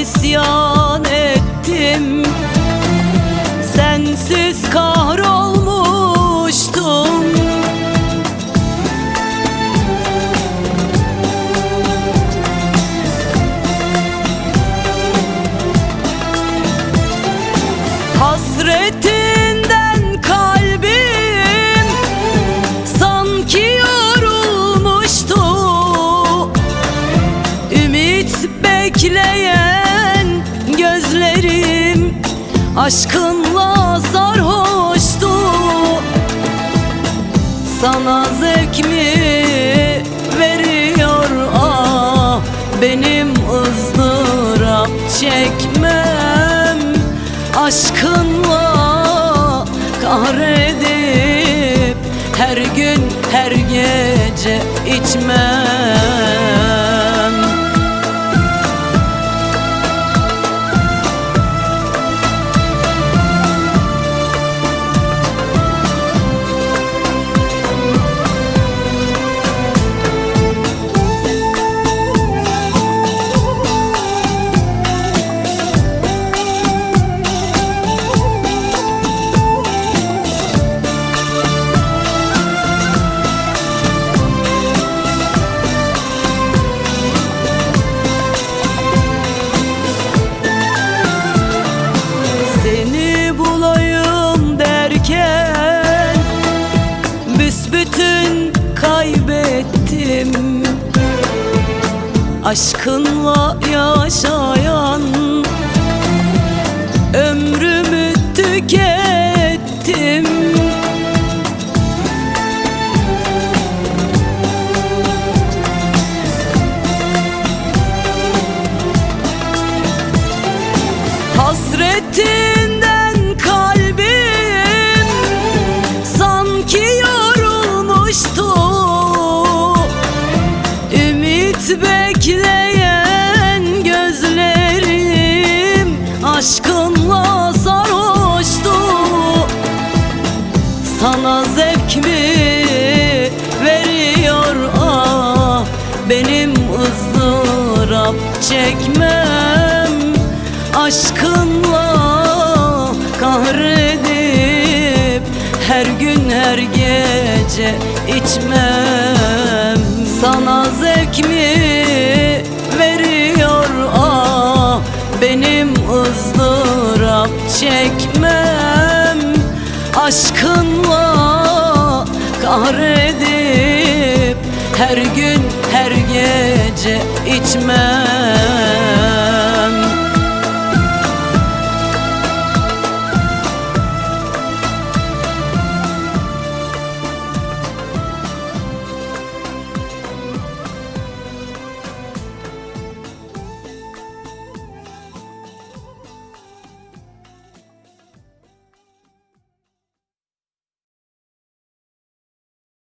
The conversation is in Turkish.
İsyan ettim. Sensiz bekleyen gözlerim aşkınla sarhoştu. Sana zevk mi veriyor ah benim ızdırap çekmem. Aşkınla kahredip her gün her gece içmem Aşkınla yaşayan. Ömrümü tükettim Sana zevk mi veriyor? Ah benim ızdırap çekmem. Aşkınla kahredip her gün her gece içmem. Sana zevk mi veriyor? Ah benim ızdırap çekmem. Aşkınla kahredip her gün her gece içmem